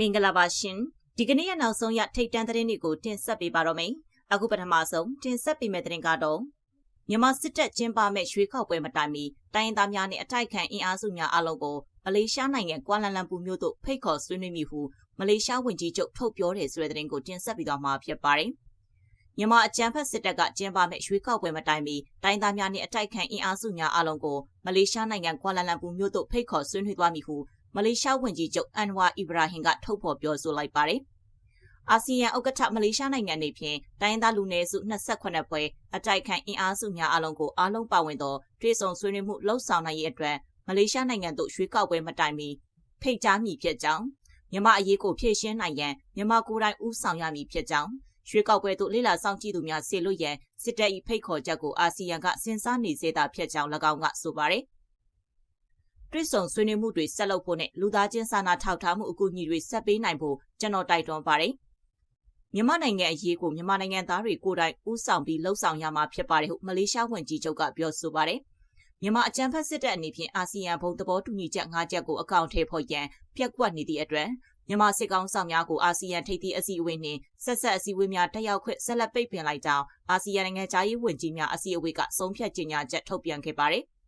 မင်္ဂလာပါရှင်ဒီကနေ့ရနောက်ဆုံးရထိတ်တန့်သတင်းတွေကိုတင်ဆက်ပေးပါတော့မယ်အခုပထမဆုံးတင်ဆက်ပေးမယ့်သတင်းကတော့မြန်မာစစ်တပ်ကျင်းပမဲ့ရွေးကောက်ပွဲမတိုင်မီတိုင်းရင်းသားများနဲ့အထိုက်ခံအင်အားစုများအလုံးကိုမလေးရှားနိုင်ငံကွာလာလမ်ပူမြို့သို့ဖိတ်ခေါ်ဆွေးနွေးမိဟုမလေးရှားဝန်ကြီးချုပ်ထုတ်ပြောတဲ့ဆိုတဲ့သတင်းကိုတင်ဆက်ပေးသွားမှာဖြစ်ပါတယ်မြန်မာအကြမ်းဖက်စစ်တပ်ကကျင်းပမဲ့ရွေးကောက်ပွဲမတိုင်မီတိုင်းသားများနဲ့အတိုက်ခံအင်အားစုများအလုံးကိုမလေးရှားနိုင်ငံကွာလာလမ်ပူမြို့သို့ဖိတ်ခေါ်ဆွေးနွေးသွားမည်ဟု မလေးရှားဝန်ကြီးချုပ်အန်ဝါအီဘရာဟင်ကထုတ်ဖော်ပြောဆိုလိုက်ပါတယ်။အာဆီယံဥက္ကဋ္ဌမလေးရှားနိုင်ငံနေဖြင့်တိုင်းသားလူနည်းစု28ပွဲအတိုက်ခံအင်အားစုများအလုံးကိုအားလုံးပါဝင်သောတွေ့ဆုံဆွေးနွေးမှုလှုပ်ဆောင်နိုင်ရေးအတွက်မလေးရှားနိုင်ငံသို့ရွှေ့ကောက်ပွဲမတိုင်မီဖိတ်ကြားမည်ဖြစ်ကြောင်းမြန်မာအရေးကိုဖြည့်ရှင်းနိုင်ရန်မြန်မာကိုယ်တိုင်ဦးဆောင်ရမည်ဖြစ်ကြောင်းရွှေကောက်ပွဲသို့လိလာဆောင်ကြည့်သူများဆေလွတ်ရန်စစ်တပ်၏ဖိတ်ခေါ်ချက်ကိုအာဆီယံကစဉ်းစားနေစေတာဖြစ်ကြောင်း၎င်းကဆိုပါတယ်။ တွစ်ဆုံဆွေးနွေးမှုတွေဆက်လုပ်ဖို့နဲ့လူသားချင်းစာနာထောက်ထားမှုအကူအညီတွေဆက်ပေးနိုင်ဖို့ကျွန်တော်တိုက်တွန်းပါတယ်။မြန်မာနိုင်ငံအရေးကိုမြန်မာနိုင်ငံသားတွေကိုယ်တိုင်ဦးဆောင်ပြီးလှုပ်ဆောင်ရမှာဖြစ်ပါတယ်ဟုမလေးရှားဝန်ကြီးချုပ်ကပြောဆိုပါတယ်။မြန်မာအကြမ်းဖက်စစ်တပ်အနေဖြင့်အာဆီယံဘုံသဘောတူညီချက်၅ချက်ကိုအကောင့်ထဲပေါ်ရန်ပြက်ကွက်နေသည့်အတွက်မြန်မာစစ်ကောင်ဆောင်များကိုအာဆီယံထိပ်သီးအစည်းအဝေးနှင့်ဆက်ဆက်အစည်းအဝေးများတက်ရောက်ခွင့်ဆက်လက်ပိတ်ပင်လိုက်ကြောင်းအာဆီယံနိုင်ငံသားရေးဝန်ကြီးများအစည်းအဝေးကဆုံးဖြတ်ကြေညာချက်ထုတ်ပြန်ခဲ့ပါတယ်။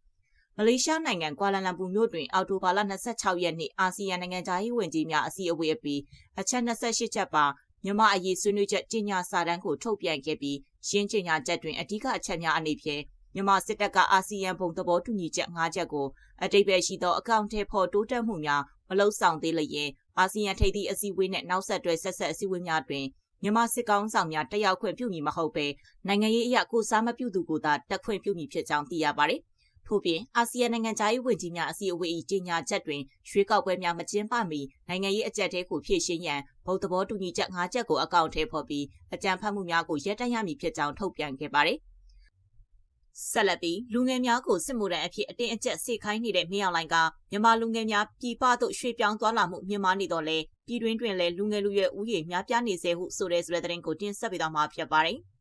မလေးရှားနိုင်ငံကွာလာလမ်ပူမြို့တွင်အော်တိုဘာလ26ရက်နေ့အာဆီယံနိုင်ငံသားရေးဝန်ကြီးများအစည်းအဝေးအပြီးအချက်28ချက်ပါမြန်မာအရေးဆွေးနွေးချက်ကြေညာစာတမ်းကိုထုတ်ပြန်ခဲ့ပြီးရှင်းကြေညာချက်တွင်အဓိကအချက်များအနေဖြင့်မြန်မာစစ်တပ်ကအာဆီယံဘုံသဘောတူညီချက်၅ချက်ကိုအတိတ်ပဲရှိသောအကောင့်ထဲပေါ်တိုးတက်မှုများမလုံဆောင်သေးလျင်အာဆီယံထိပ်သီးအစည်းအဝေးနှင့်နောက်ဆက်တွဲဆက်ဆက်အစည်းအဝေးများတွင်မြန်မာစစ်ကောင်ဆောင်များတက်ရောက်ခွင့်ပြုမည်မဟုတ်ဘဲနိုင်ငံရေးအရာကိုစားမပြုသူကိုသာတက်ခွင့်ပြုမည်ဖြစ်ကြောင်းသိရပါတယ် ထို့ပြင်အာဆီယံနိုင်ငံသားရေးဝန်ကြီးများအစည်းအဝေး၏ကြီးညာချက်တွင်ရွှေကောက်ပွဲများမကျင်းပမီနိုင်ငံရေးအကြက်တဲကိုဖြည့်ရှင်းရန်ဗုဒ္ဓဘောတူညီချက်၅ချက်ကိုအကောင့်ထဲပေါ်ပြီးအကြံဖတ်မှုများကိုရပ်တန့်ရမည်ဖြစ်ကြောင်းထုတ်ပြန်ခဲ့ပါတယ်။ဆက်လက်ပြီးလူငယ်များကိုစစ်မှုထမ်းအဖြစ်အတင်းအကျပ်စေခိုင်းနေတဲ့မြောင်လိုင်းကမြန်မာလူငယ်များပြည်ပသို့ရွှေ့ပြောင်းသွားလာမှုမြင့်မားနေတော့လေပြည်တွင်းတွင်လည်းလူငယ်လူရွယ်ဦးရေများပြားနေစေဟုဆိုတဲ့ဆိုတဲ့သတင်းကိုတင်ဆက်ပေးသွားမှာဖြစ်ပါတယ်။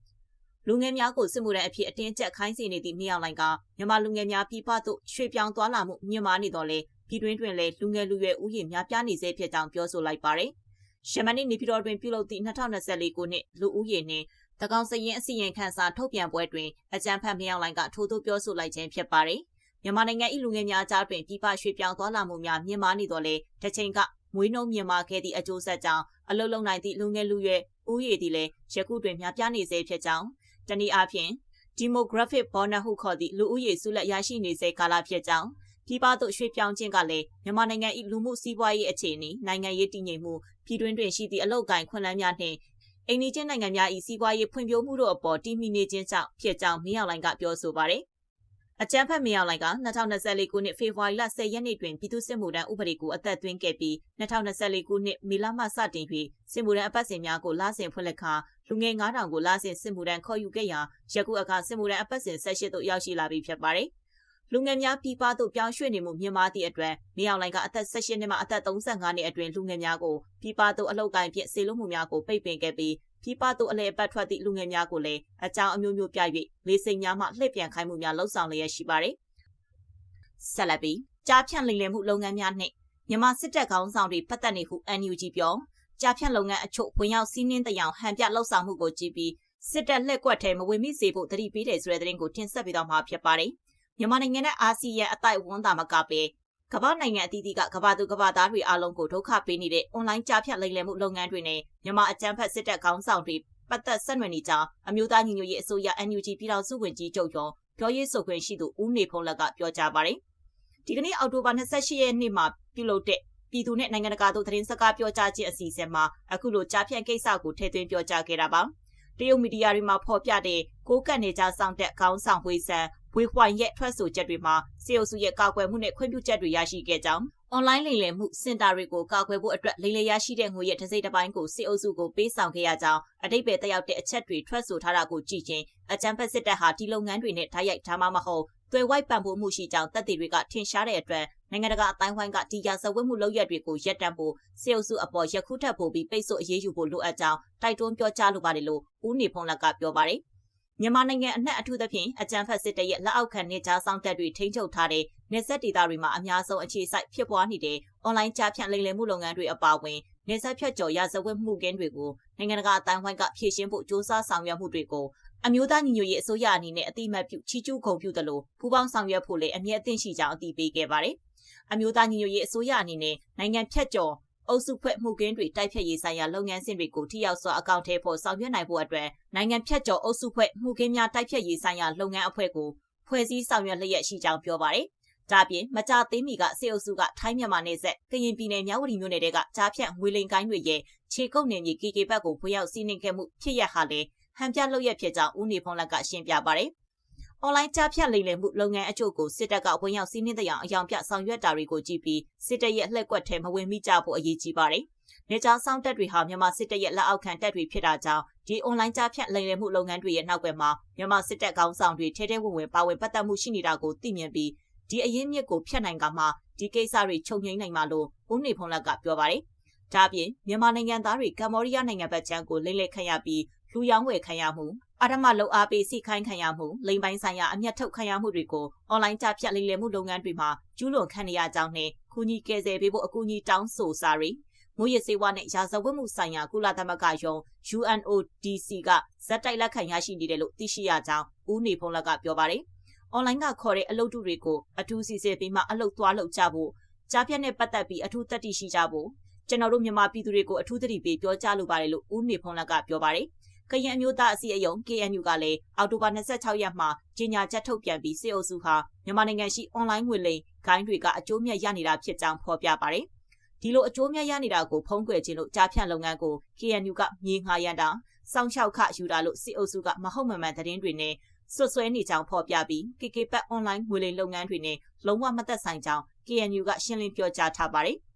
လူငယ်များကိုစစ်မှုထမ်းအဖြစ်အတင်းကျပ်ခိုင်းစေနေသည့်မြောက်လိုင်းကမြန်မာလူငယ်များပြည်ပသို့ရွှေ့ပြောင်းသွားလာမှုမြင့်မားနေတော့လေပြည်တွင်းတွင်လည်းလူငယ်လူရွယ်ဦးရေများပြားနေစေဖြစ်ကြောင်းပြောဆိုလိုက်ပါတယ်။ရှမနိနေပြည်တော်တွင်ပြုလုပ်သည့်2024ခုနှစ်လူဦးရေနှင့်တကောင်စရင်အစီရင်ခံစာထုတ်ပြန်ပွဲတွင်အကြံဖတ်မြောက်လိုင်းကထိုးထိုးပြောဆိုလိုက်ခြင်းဖြစ်ပါတယ်။မြန်မာနိုင်ငံ၏လူငယ်များကြားတွင်ပြည်ပရွှေ့ပြောင်းသွားလာမှုများမြင့်မားနေတော့လေတစ်ချိန်ကမွေးနှုံမြင့်မားခဲ့သည့်အကျိုးဆက်ကြောင့်အလုလုံနိုင်သည့်လူငယ်လူရွယ်ဦးရေသည်လည်းယခုတွင်များပြားနေစေဖြစ်ကြောင်း တနည်းအားဖြင့် demographic bonus ဟုခေါ်သည့်လူဦးရေစုလက်ရရှိနေစေကာလဖြစ်ကြောင်းပြည်ပသို့ရွှေ့ပြောင်းခြင်းကလည်းမြန်မာနိုင်ငံ၏လူမှုစီးပွားရေးအခြေအနေနိုင်ငံရေးတည်ငြိမ်မှုပြည်တွင်းတွင်ရှိသည့်အလောက်ကိုင်းခွင့်လန်းများနှင့်အိန္ဒိချင်းနိုင်ငံများ၏စီးပွားရေးဖွံ့ဖြိုးမှုတို့အပေါ်တည်မီနေခြင်းကြောင့်ဖြစ်ကြောင်းမင်းအောင်လှိုင်ကပြောဆိုပါရယ် အကြံဖတ်မင်းအောင်လှိုင်က2024ခုနှစ်ဖေဖော်ဝါရီလ10ရက်နေ့တွင်ပြည်သူ့စစ်မှုထမ်းဥပဒေကိုအသက်သွင်းခဲ့ပြီး2024ခုနှစ်မေလမှစတင်ပြီးစစ်မှုထမ်းအပတ်စဉ်များကိုလဆင်ဖွင့်လှစ်ခါလူငယ်9000ကိုလဆင်စစ်မှုထမ်းခေါ်ယူခဲ့ရာယခုအခါစစ်မှုထမ်းအပတ်စဉ်18သို့ရောက်ရှိလာပြီဖြစ်ပါတယ်လူငယ်များပြည်ပသို့ပြောင်းရွှေ့နေမှုမြင့်မားသည့်အတွက်မြေအောင်လိုင်ကအသက်18နှစ်မှအသက်35နှစ်အတွင်းလူငယ်များကိုပြည်ပသို့အလောက်ကိုင်းဖြင့်ဆေးလွတ်မှုများကိုပိတ်ပင်ခဲ့ပြီး ပြည်ပသို့အလဲအပတ်ထွက်သည့်လူငယ်များကိုလည်းအကြောင်းအမျိုးမျိုးပြ၍လေးစိမ်များမှလှည့်ပြန်ခိုင်းမှုများလှုံ့ဆော်လျက်ရှိပါတယ်။ဆက်လက်ပြီးကြားဖြန့်လိမ်လည်မှုလုပ်ငန်းများနှင့်မြန်မာစစ်တပ်ခေါင်းဆောင်တွေပတ်သက်နေဟု NUG ပြောကြားဖြန့်လုပ်ငန်းအချို့ဝင်ရောက်စီးနင်းတဲ့အောင်ဟန်ပြလှုပ်ဆောင်မှုကိုကြည့်ပြီးစစ်တပ်လက်ကွက်ထဲမဝင်မိစေဖို့တတိပေးတယ်ဆိုတဲ့သတင်းကိုတင်ဆက်ပေးတော့မှာဖြစ်ပါတယ်။မြန်မာနိုင်ငံနဲ့အာဆီယံအတိုက်ဝန်းတာမကပဲ ကမ္ဘာနိုင်ငံအသီးသီးကကမ္ဘာသူကမ္ဘာသားတွေအားလုံးကိုဒုက္ခပေးနေတဲ့အွန်လိုင်းကြားဖြတ်လိမ်လည်မှုလုပ်ငန်းတွေနဲ့မြန်မာအကြမ်းဖက်စစ်တပ်ခေါင်းဆောင်တွေပတ်သက်ဆက်နွယ်နေကြောင်းအမျိုးသားညီညွတ်ရေးအစိုးရ NUG ပြည်ထောင်စုဝန်ကြီးချုပ်ရောပြောရေးဆိုခွင့်ရှိသူဦးနေဖုံးလက်ကပြောကြားပါတယ်။ဒီကနေ့အောက်တိုဘာ28ရက်နေ့မှာပြုလုပ်တဲ့ပြည်သူနဲ့နိုင်ငံတကာတို့သတင်းစကားပြောကြားခြင်းအစီအစဉ်မှာအခုလိုကြားဖြတ်ကိစ္စကိုထည့်သွင်းပြောကြားခဲ့တာပါ။တရုတ်မီဒီယာတွေမှာဖော်ပြတဲ့ကိုးကန့်နေကြဆောင်တဲ့ခေါင်းဆောင်ဝေးဆန် ဝေခွိုင်ရဲ့ထွက်ဆိုချက်တွေမှာစေအုပ်စုရဲ့ကာကွယ်မှုနဲ့ခွင့်ပြုချက်တွေရရှိခဲ့ကြောင်းအွန်လိုင်းလိမ်လည်မှုစင်တာတွေကိုကာကွယ်ဖို့အတွက်လိမ်လည်ရရှိတဲ့ငွေရဲ့တစ်စိတ်တစ်ပိုင်းကိုစေအုပ်စုကိုပေးဆောင်ခဲ့ရကြောင်းအတိတ်ပဲတက်ရောက်တဲ့အချက်တွေထွက်ဆိုထားတာကိုကြည့်ချင်းအကြံဖက်စစ်တပ်ဟာဒီလုပ်ငန်းတွေနဲ့ဓာတ်ရိုက်ထားမှမဟုတ်သွယ်ဝိုက်ပံ့ပိုးမှုရှိကြောင်းတပ်တွေတွေကထင်ရှားတဲ့အတွက်နိုင်ငံတကာအတိုင်းဝိုင်းကဒီရာဇဝတ်မှုလုပ်ရက်တွေကိုရပ်တန့်ဖို့စေအုပ်စုအပေါ်ရခုထပ်ပို့ပြီးပိတ်ဆို့အရေးယူဖို့လိုအပ်ကြောင်းတိုက်တွန်းပြောကြားလိုပါတယ်လို့ဦးနေဖုံးလက်ကပြောပါတယ် မြန်မာနိုင်ငံအနှံ့အထူးသဖြင့်အကြံဖက်စစ်တပ်ရဲ့လက်အောက်ခံနေကြားဆောင်တပ်တွေထိန်းချုပ်ထားတဲ့နေဆက်ဒေသတွေမှာအများဆုံးအခြေစိုက်ဖြစ်ပွားနေတဲ့အွန်လိုင်းကြားဖြန့်လိမ်လည်မှုလုပ်ငန်းတွေအပါအဝင်နေဆက်ဖြတ်ကျော်ရာဇဝတ်မှုကင်းတွေကိုနိုင်ငံတကာအတိုင်းဝိုင်းကဖြည့်ရှင်းဖို့စ조사ဆောင်ရွက်မှုတွေကိုအမျိုးသားညီညွတ်ရေးအစိုးရအနေနဲ့အတိမတ်ပြုချီးကျူးဂုဏ်ပြုသလိုပူးပေါင်းဆောင်ရွက်ဖို့လည်းအမြဲအသင့်ရှိကြောင်းအတည်ပြုခဲ့ပါတယ်။အမျိုးသားညီညွတ်ရေးအစိုးရအနေနဲ့နိုင်ငံဖြတ်ကျော် အုပ်စုဖွဲ့မှုကင်းတွေတိုက်ဖြတ်ရေးဆိုင်ရာလုပ်ငန်းစဉ်တွေကိုထိရောက်စွာအကောင့်ထဲပေါ်ဆောင်ရွက်နိုင်ဖို့အတွက်နိုင်ငံဖြတ်ကျော်အုပ်စုဖွဲ့မှုကင်းများတိုက်ဖြတ်ရေးဆိုင်ရာလုပ်ငန်းအဖွဲ့ကိုဖွဲ့စည်းဆောင်ရွက်လျက်ရှိကြောင်းပြောပါတယ်။ဒါပြင်မကြသေးမီကစေအုပ်စုကထိုင်းမြန်မာနယ်စပ်ကရင်ပြည်နယ်မြဝတီမြို့နယ်ကကြားဖြတ်ငွေလိန်ကိုင်းတွေရဲ့ခြေကုပ်နယ်မြေ KK ဘက်ကိုဖွေရောက်စီးနင်းခဲ့မှုဖြစ်ရဟာလေဟန်ပြလုပ်ရဖြစ်ကြောင်းဦးနေဖုံးလက်ကရှင်းပြပါတယ်။ အွန်လိုင်းကြားဖြတ်လိမ်လည်မှုလုပ်ငန်းအချို့ကိုစစ်တပ်ကဝင်ရောက်စီးနင်းတဲ့အောင်အယောင်ပြဆောင်ရွက်တာတွေကိုကြည့်ပြီးစစ်တပ်ရဲ့လှက်ကွက်ထဲမဝင်မိကြဖို့အရေးကြီးပါတယ်။နေကြားဆောင်တက်တွေဟာမြန်မာစစ်တပ်ရဲ့လက်အောက်ခံတပ်တွေဖြစ်တာကြောင့်ဒီအွန်လိုင်းကြားဖြတ်လိမ်လည်မှုလုပ်ငန်းတွေရဲ့နောက်ွယ်မှာမြန်မာစစ်တပ်ကောင်းဆောင်တွေထဲထဲဝင်ဝင်ပါဝင်ပတ်သက်မှုရှိနေတာကိုသိမြင်ပြီးဒီအရင်မြစ်ကိုဖျက်နိုင်ကမှဒီကိစ္စတွေချုပ်ငိမ့်နိုင်မှာလို့ဦးနေဖုံးလက်ကပြောပါတယ်။ဒါပြင်မြန်မာနိုင်ငံသားတွေကမ္ဘောဒီးယားနိုင်ငံဘက်ခြမ်းကိုလိမ့်လိမ့်ခံရပြီးလူရောင်းဝယ်ခံရမှု အာဓမလုံအားပေးစီခိုင်းခံရမှုလိမ်ပိုင်းဆိုင်ရာအမျက်ထုတ်ခံရမှုတွေကိုအွန်လိုင်းကြဖြတ်လိမ်လည်မှုလုပ်ငန်းတွေမှာကျူးလွန်ခံရကြောင်းနဲ့ခုညီကယ်ဆယ်ပေးဖို့အကူအညီတောင်းဆိုစာတွေမူရစေဝါနဲ့ရာဇဝတ်မှုဆိုင်ရာကုလသမဂ္ဂယုံ UNODC ကဇက်တိုက်လက်ခံရရှိနေတယ်လို့သိရှိရကြောင်းဦးနေဖုံးလက်ကပြောပါတယ်။အွန်လိုင်းကခေါ်တဲ့အလုပ်တုတွေကိုအထူးစီစဉ်ပြီးမှအလုပ်သွားလုပ်ကြဖို့ကြားပြတ်နဲ့ပတ်သက်ပြီးအထူးတတိရှိကြဖို့ကျွန်တော်တို့မြန်မာပြည်သူတွေကိုအထူးသတိပေးပြောကြားလိုပါတယ်လို့ဦးနေဖုံးလက်ကပြောပါတယ်။ ကရင်အမျိုးသားအစည်းအရုံး KNU ကလည်းအောက်တိုဘာ26ရက်မှာကြေညာချက်ထုတ်ပြန်ပြီးစစ်အုပ်စုဟာမြန်မာနိုင်ငံရှိအွန်လိုင်းငွေလိမ်ဂိုင်းတွေကအကျိုးမြတ်ရနေတာဖြစ်ကြောင်းဖော်ပြပါတယ်။ဒီလိုအကျိုးမြတ်ရနေတာကိုဖုံးကွယ်ခြင်းလို့ကြားဖြန့်လုပ်ငန်းကို KNU ကမြေငှားရန်တာစောင့်ရှောက်ခယူတာလို့စစ်အုပ်စုကမဟုတ်မှန်မှန်သတင်းတွေနဲ့ဆွဆွဲနေကြောင်းဖော်ပြပြီး KK ပတ်အွန်လိုင်းငွေလိမ်လုပ်ငန်းတွေနဲ့လုံးဝမသက်ဆိုင်ကြောင်း KNU ကရှင်းလင်းပြောကြားထားပါတယ်။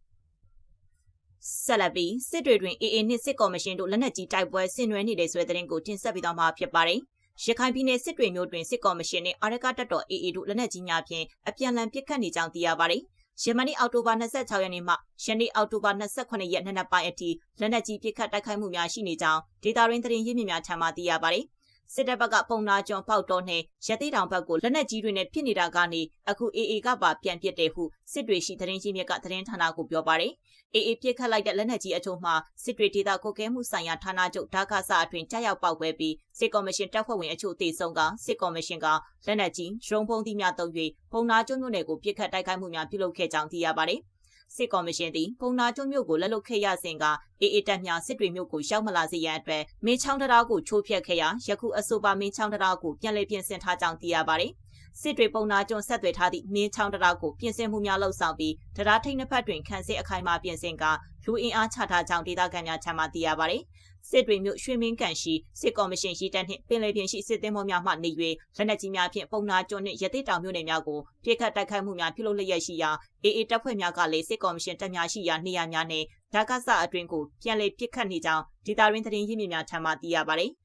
ဆက်လက်ပြီးစစ်တွေတွင် AA နှင့်စစ်ကော်မရှင်တို့လက်နက်ကြီးတိုက်ပွဲဆင်နွှဲနေတဲ့ဆွဲတဲ့ရင်ကိုတင်ဆက်ပြီးတော့မှာဖြစ်ပါတယ်။ရခိုင်ပြည်နယ်စစ်တွေမျိုးတွင်စစ်ကော်မရှင်နှင့်အာရကတပ်တော် AA တို့လက်နက်ကြီးများဖြင့်အပြန်အလှန်ပစ်ခတ်နေကြောင်းသိရပါတယ်။ယမနီအောက်တိုဘာ26ရက်နေ့မှယနေ့အောက်တိုဘာ28ရက်နေ့နက်ပိုင်းအထိလက်နက်ကြီးပစ်ခတ်တိုက်ခိုက်မှုများရှိနေကြောင်းဒေတာရင်းသတင်းရင်းမြစ်များထံမှသိရပါတယ်။ စစ်တပ်ဘက်ကပုံနာကျွန်းပေါက်တော်နဲ့ရသေးတောင်ဘက်ကိုလက်နက်ကြီးတွေနဲ့ပစ်နေတာကနေအခု AA ကပါပြန်ပစ်တယ်ဟုစစ်တွေရှိသတင်းကြီးမြစ်ကသတင်းဌာနကိုပြောပါတယ်။ AA ပြစ်ခတ်လိုက်တဲ့လက်နက်ကြီးအချို့မှာစစ်တွေဒေသကိုကဲမှုဆိုင်ရာဌာနချုပ်ဒါကဆာအတွင်ကြားရောက်ပေါက်ပွဲပြီးစစ်ကော်မရှင်တပ်ဖွဲ့ဝင်အချို့တေဆုံးကစစ်ကော်မရှင်ကလက်နက်ကြီးဒရုန်းဖုံးသီးများတုံး၍ပုံနာကျွန်းမြို့နယ်ကိုပြစ်ခတ်တိုက်ခိုက်မှုများပြုလုပ်ခဲ့ကြောင်းသိရပါတယ်။ စစ်ကော်မရှင်သည်ပုံနာကျွန်းမြို့ကိုလက်လွတ်ခဲ့ရစဉ်ကအေးအေးတပ်များစစ်တွေမြို့ကိုရောက်မလာစေရန်အတွက်မင်းချောင်းတရားကိုချိုးဖျက်ခဲ့ရာယခုအဆိုပါမင်းချောင်းတရားကိုပြန်လည်ပြင်ဆင်ထားကြောင်းသိရပါတယ်။ စစ်တွေပုံနာကျွန်းဆက်သွယ်ထားသည့်မင်းချောင်းတရားကိုပြင်ဆင်မှုများလှုပ်ဆောင်ပြီးတရားထိန်နှစ်ဖက်တွင်ခန့်စစ်အခိုင်အမာပြင်ဆင်ကလူအင်အားချထားကြောင်းဒေသခံများချမှသိရပါတယ်။စစ်တွေမြို့ရွှေမင်းကန်ရှိစစ်ကော်မရှင်ရှိတပ်နှင့်ပင်လယ်ပြင်ရှိစစ်သည်မောများမှနေ၍လက်နက်ကြီးများဖြင့်ပုံနာကျွန်းနှင့်ရသေးတောင်မြို့နယ်များကိုပြစ်ခတ်တိုက်ခိုက်မှုများပြုလုပ်လျက်ရှိရာအေအေတပ်ဖွဲ့များကလည်းစစ်ကော်မရှင်တပ်များရှိရာနေရာများနှင့်ဓာကဆအတွင်းကိုပြန်လည်ပစ်ခတ်နေကြောင်းဒေတာရင်းသတင်းရင်းမြစ်များထံမှသိရပါသည်။